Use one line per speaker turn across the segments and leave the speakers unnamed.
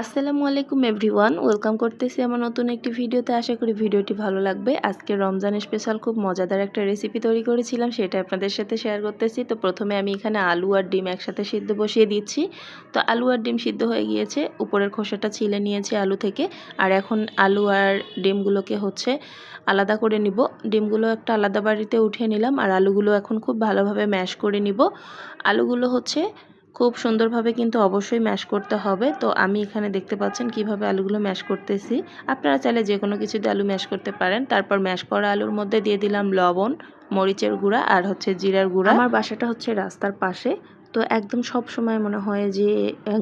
আসসালামু আলাইকুম everyone, welcome করতেছি আমার নতুন একটি ভিডিওতে। আশা করি ভিডিওটি ভালো লাগবে। আজকে রমজান স্পেশাল খুব মজাদার একটা রেসিপি তৈরি করেছিলাম, সেটা আপনাদের সাথে শেয়ার করতেছি। তো প্রথমে আমি এখানে আলু আর ডিম একসাথে সিদ্ধ বসিয়ে দিচ্ছি। তো আলু আর ডিম সিদ্ধ হয়ে গিয়েছে, উপরের খোসাটা ছিলে নিয়েছি আলু থেকে। আর এখন আলু আর ডিমগুলোকে হচ্ছে আলাদা করে নিব। ডিমগুলো একটা আলাদা বাড়িতে উঠিয়ে নিলাম, আর আলুগুলো এখন খুব ভালোভাবে ম্যাশ করে নিব। আলুগুলো হচ্ছে খুব সুন্দরভাবে কিন্তু অবশ্যই ম্যাশ করতে হবে। তো আমি এখানে দেখতে পাচ্ছেন কীভাবে আলুগুলো ম্যাশ করতেছি। আপনারা চাইলে যে কোনো কিছু দিয়ে আলু ম্যাশ করতে পারেন। তারপর ম্যাশ করা আলুর মধ্যে দিয়ে দিলাম লবণ, মরিচের গুঁড়া আর হচ্ছে জিরার গুঁড়া। আমার বাসাটা হচ্ছে রাস্তার পাশে। তো একদম সব সময় মনে হয় যে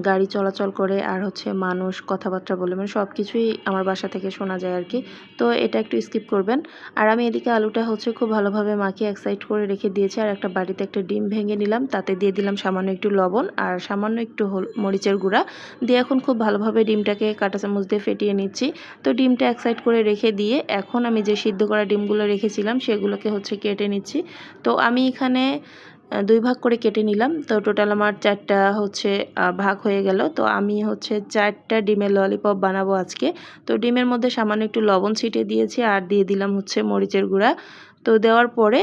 গাড়ি চলাচল করে আর হচ্ছে মানুষ কথাবার্তা বলে মানে সব কিছুই আমার বাসা থেকে শোনা যায় আর কি তো এটা একটু স্কিপ করবেন। আর আমি এদিকে আলুটা হচ্ছে খুব ভালোভাবে মাখিয়ে এক সাইড করে রেখে দিয়েছি আর একটা বাড়িতে একটা ডিম ভেঙে নিলাম। তাতে দিয়ে দিলাম সামান্য একটু লবণ আর সামান্য একটু মরিচের গুঁড়া। দিয়ে এখন খুব ভালোভাবে ডিমটাকে কাঁটা চামচ দিয়ে ফেটিয়ে নিচ্ছি। তো ডিমটা এক সাইড করে রেখে দিয়ে এখন আমি যে সিদ্ধ করা ডিমগুলো রেখেছিলাম, সেগুলোকে হচ্ছে কেটে নিচ্ছি। তো আমি এখানে দুই ভাগ করে কেটে নিলাম। তো টোটাল আমার চারটা হচ্ছে ভাগ হয়ে গেল। তো আমি হচ্ছে চারটা ডিমের ললিপপ বানাবো আজকে। তো ডিমের মধ্যে সামান্য একটু লবণ ছিটিয়ে দিয়েছি আর দিয়ে দিলাম হচ্ছে মরিচের গুঁড়া। তো দেওয়ার পরে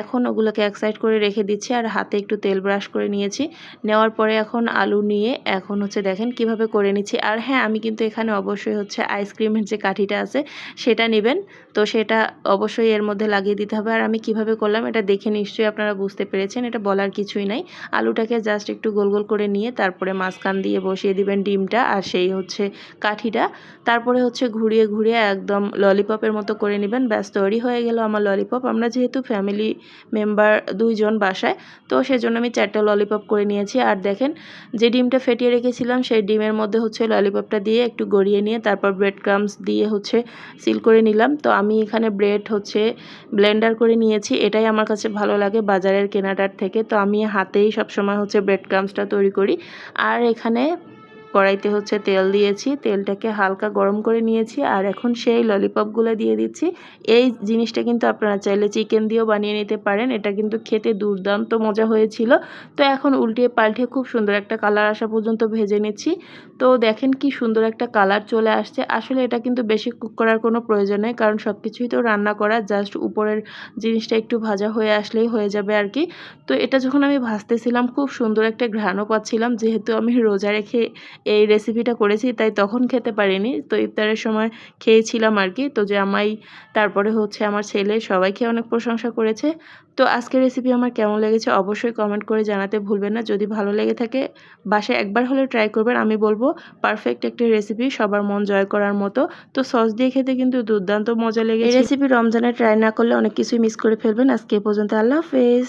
এখন ওগুলোকে এক সাইড করে রেখে দিচ্ছি আর হাতে একটু তেল ব্রাশ করে নিয়েছি। নেওয়ার পরে এখন আলু নিয়ে এখন হচ্ছে দেখেন কীভাবে করে নিচ্ছি। আর হ্যাঁ আমি কিন্তু এখানে অবশ্যই হচ্ছে আইসক্রিমের যে কাঠিটা আছে, সেটা নেবেন। তো সেটা অবশ্যই এর মধ্যে লাগিয়ে দিতে হবে। আর আমি কীভাবে করলাম এটা দেখে নিশ্চয়ই আপনারা বুঝতে পেরেছেন, এটা বলার কিছুই নাই। আলুটাকে জাস্ট একটু গোল গোল করে নিয়ে তারপরে মাঝখান দিয়ে বসিয়ে দিবেন ডিমটা আর সেই হচ্ছে কাঠিটা। তারপরে হচ্ছে ঘুরিয়ে ঘুরিয়ে একদম ললিপপের মতো করে নেবেন। ব্যাস, তৈরি হয়ে গেল আমার ললিপপ আমরা যেহেতু ফ্যামিলি মেম্বার দুইজন বাসায়, তো সেজন্য আমি চারটা ললিপপ করে নিয়েছি। আর দেখেন, যে ডিমটা ফেটিয়ে রেখেছিলাম, সেই ডিমের মধ্যে হচ্ছে ললিপপটা দিয়ে একটু গড়িয়ে নিয়ে তারপর ব্রেড ক্রামস দিয়ে হচ্ছে সিল করে নিলাম। তো আমি এখানে ব্রেড হচ্ছে ব্লেন্ডার করে নিয়েছি। এটাই আমার কাছে ভালো লাগে বাজারের কেনাটার থেকে। তো আমি হাতেই সবসময় হচ্ছে ব্রেড ক্রামসটা তৈরি করি। আর এখানে কড়াইতে হচ্ছে তেল দিয়েছি। তেলটাকে হালকা গরম করে নিয়েছি আর এখন সেই ললিপপগুলো দিয়ে দিচ্ছি। এই জিনিসটা কিন্তু আপনারা চাইলে চিকেন দিয়েও বানিয়ে নিতে পারেন। এটা কিন্তু খেতে দুর্দান্ত মজা হয়েছিল। তো এখন উল্টিয়ে পাল্টে খুব সুন্দর একটা কালার আসা পর্যন্ত ভেজে নিচ্ছি। তো দেখেন কি সুন্দর একটা কালার চলে আসছে। আসলে এটা কিন্তু বেশি কুক করার কোনো প্রয়োজন নেই কারণ সব কিছুই তো রান্না করা। জাস্ট উপরের জিনিসটা একটু ভাজা হয়ে আসলেই হয়ে যাবে আর কি। তো এটা যখন আমি ভাজতেছিলাম, খুব সুন্দর একটা ঘ্রাণও পাচ্ছিলাম। যেহেতু আমি রোজা রেখে এই রেসিপিটা করেছি, তাই তখন খেতে পারিনি। তো ইফতারের সময় খেয়েছিলাম আর কি। তো যে আমাই, তারপরে হচ্ছে আমার ছেলে, সবাইকে অনেক প্রশংসা করেছে। তো আজকের রেসিপি আমার কেমন লেগেছে অবশ্যই কমেন্ট করে জানাতে ভুলবেন না। যদি ভালো লেগে থাকে, বাসায় একবার হলে ট্রাই করবেন। আমি বলব পারফেক্ট একটি রেসিপি সবার মন জয় করার মতো। তো সস দিয়ে খেতে কিন্তু দুর্দান্ত মজা লেগে রেসিপি রমজানে ট্রাই না করলে অনেক কিছুই মিস করে ফেলবেন। আজকে পর্যন্ত আল্লাহ হাফেজ।